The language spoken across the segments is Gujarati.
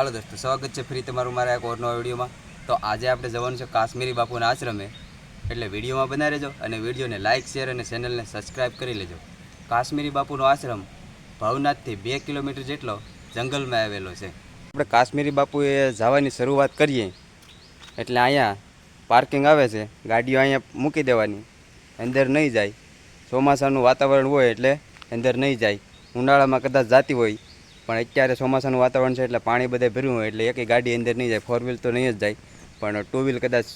હાલો દોસ્તો, સ્વાગત છે ફરી તમારું મારા એક ઓરનો વિડીયોમાં. તો આજે આપણે જવાનું છે કાશ્મીરી બાપુના આશ્રમે. એટલે વિડીયોમાં બનાવી રહેજો અને વિડીયોને લાઇક શેર અને ચેનલને સબસ્ક્રાઈબ કરી લેજો. કાશ્મીરી બાપુનો આશ્રમ ભવનાથથી બે કિલોમીટર જેટલો જંગલમાં આવેલો છે. આપણે કાશ્મીરી બાપુએ જવાની શરૂઆત કરીએ. એટલે અહીંયા પાર્કિંગ આવે છે. ગાડીઓ અહીંયા મૂકી દેવાની. અંદર નહીં જાય. ચોમાસાનું વાતાવરણ હોય એટલે અંદર નહીં જાય. ઉનાળામાં કદાચ જાતી હોય. પણ અત્યારે ચોમાસાનું વાતાવરણ છે એટલે પાણી બધે ભર્યું હોય એટલે એકેય ગાડી અંદર નહીં જાય ફોર વ્હીલ તો નહીં જ જાય. પણ ટુ વ્હીલ કદાચ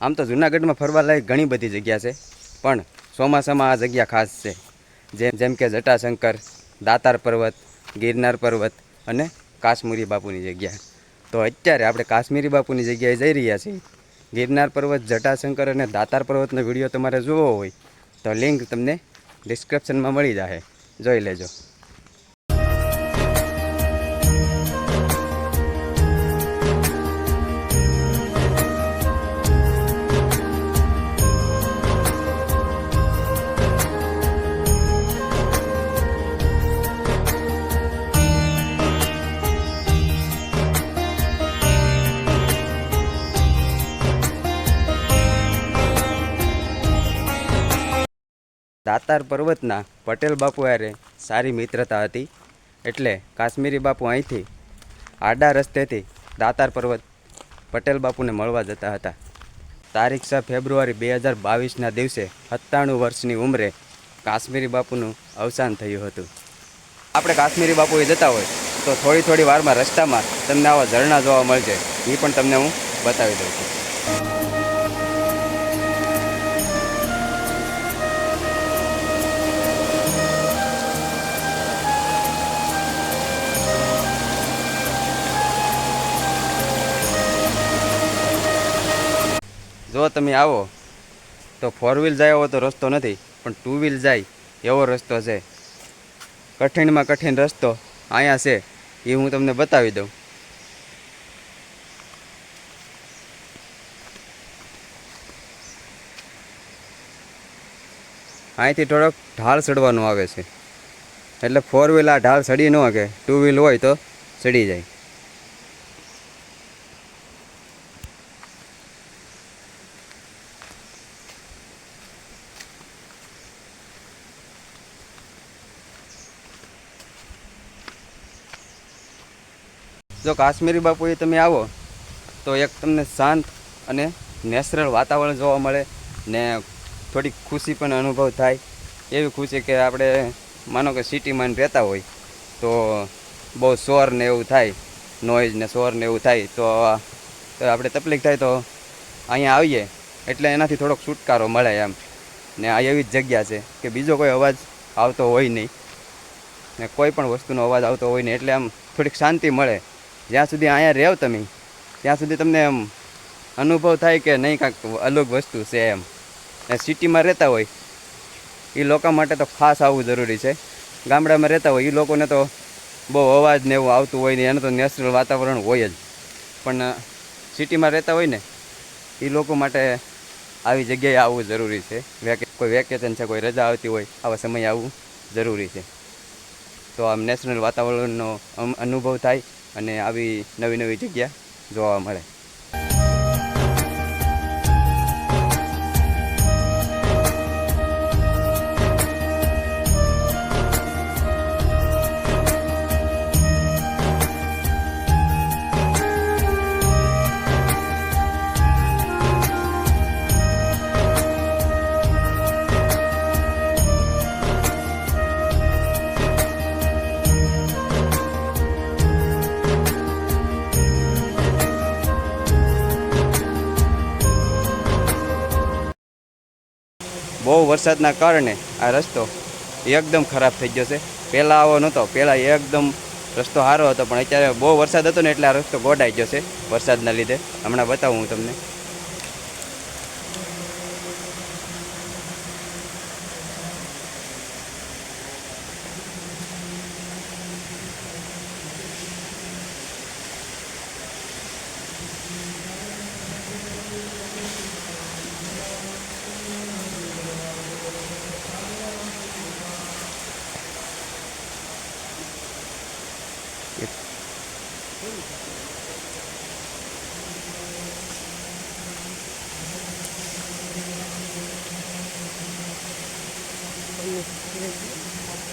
આમ તો જુનાગઢમાં ફરવા લાયક ઘણી બધી જગ્યા છે, પણ ચોમાસામાં આ જગ્યા ખાસ છે. જેમ જેમ કે જટાશંકર, દાતાર પર્વત, ગિરનાર પર્વત અને કાશ્મીરી બાપુની જગ્યા. તો અત્યારે આપણે કાશ્મીરી બાપુની જગ્યાએ જઈ રહ્યા છીએ. ગિરનાર પર્વત, જટાશંકર અને દાતાર પર્વતનો વીડિયો તમારે જોવો હોય તો લિંક તમને ડિસ્ક્રિપ્શનમાં મળી જશે જોઈ લેજો. દાતાર પર્વતના પટેલ બાપુ હારે સારી મિત્રતા હતી. એટલે કાશ્મીરી બાપુ અહીંથી આડા રસ્તેથી દાતાર પર્વત પટેલ બાપુને મળવા જતા હતા. તારીખ છ ફેબ્રુઆરી બે હજાર બાવીસના દિવસે સત્તાણું વર્ષની ઉંમરે કાશ્મીરી બાપુનું અવસાન થયું હતું. આપણે કાશ્મીરી બાપુએ જતા હોય તો થોડી થોડી વારમાં રસ્તામાં તમને આવા ઝરણા જોવા મળશે. એ પણ તમને હું બતાવી દઉં છું. તમે આવો, તો ફોર વ્હીલ જાય એવો તો રસ્તો નથી, પણ ટુ વ્હીલ જાય એવો રસ્તો છે. કઠિનમાં કઠિન રસ્તો અહીંયા છે, એ હું તમને બતાવી દઉં. અહીંથી થોડોક ઢાળ ચડવાનું આવે છે. એટલે ફોર વ્હીલ આ ઢાળ ચડી ન કે ટુ વ્હીલ હોય તો ચડી જાય. જો કાશ્મીરી બાપુએ તમે આવો, તો એક તમને શાંત અને નેચરલ વાતાવરણ જોવા મળે ને થોડીક ખુશી પણ અનુભવ થાય. એવી ખુશી કે આપણે માનો કે સિટીમાં રહેતા હોય, તો બહુ શોર ને એવું થાય નોઈઝ ને શોર ને એવું થાય તો આપણે તકલીફ થાય તો અહીંયા આવીએ. એટલે એનાથી થોડોક છુટકારો મળે એમ. ને આ એવી જ જગ્યા છે કે બીજો કોઈ અવાજ આવતો હોય નહીં. ને કોઈ પણ વસ્તુનો અવાજ આવતો હોય નહીં, એટલે આમ થોડીક શાંતિ મળે. જ્યાં સુધી અહીંયા રહેવ તમે, ત્યાં સુધી તમને એમ અનુભવ થાય કે નહીં કાંઈક અલગ વસ્તુ છે એમ. ને સિટીમાં રહેતા હોય એ લોકો માટે તો ખાસ આવવું જરૂરી છે. ગામડામાં રહેતા હોય એ લોકોને તો બહુ અવાજ ને એવું આવતું હોય ને એનું તો નેચરલ વાતાવરણ હોય જ. પણ સિટીમાં રહેતા હોય ને એ લોકો માટે આવી જગ્યાએ આવવું જરૂરી છે. વેકે, કોઈ વેકેશન છે, કોઈ રજા આવતી હોય, આવા સમયે આવવું જરૂરી છે. તો આમ નેશનલ વાતાવરણનો અનુભવ થાય અને આવી નવી નવી જગ્યા જોવા મળે. બહુ વરસાદના કારણે આ રસ્તો એકદમ ખરાબ થઈ ગયો છે. પહેલાં આવો નહોતો, પહેલાં એકદમ રસ્તો સારો હતો, પણ અત્યારે બહુ વરસાદ હતો ને એટલે આ રસ્તો ગોડાઈ ગયો છે વરસાદના લીધે. હમણાં બતાવું હું તમને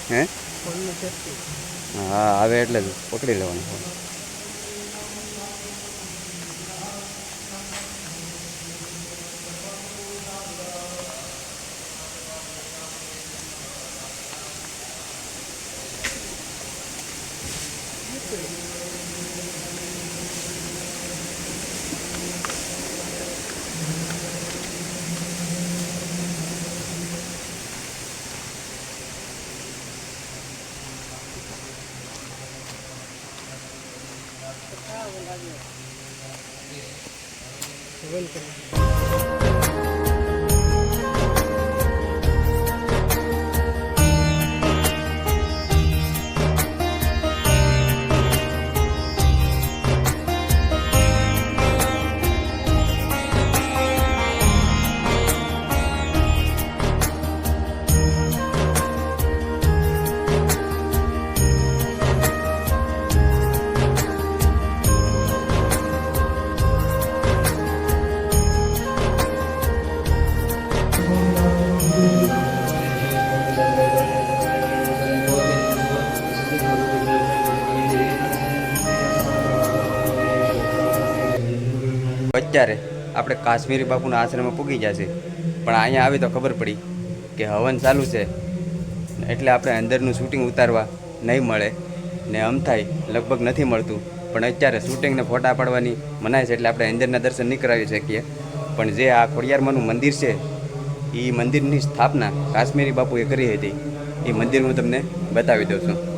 હે હા આવે એટલે જ પકડી લેવાનું. vuelta. અત્યારે આપણે કાશ્મીરી બાપુના આશ્રમમાં પૂગી ગયા છે પણ અહીંયા આવી તો ખબર પડી કે હવન ચાલુ છે. એટલે આપણે અંદરનું શૂટિંગ ઉતારવા નહીં મળે. ને આમ થાય, લગભગ નથી મળતું. પણ અત્યારે શૂટિંગને ફોટા પાડવાની મનાય છે એટલે આપણે અંદરના દર્શન નહીં કરાવી શકીએ. પણ જે આ ખોડિયારમાંનું મંદિર છે એ મંદિરની સ્થાપના કાશ્મીરી બાપુએ કરી હતી. એ મંદિર હું તમને બતાવી દઉં છું.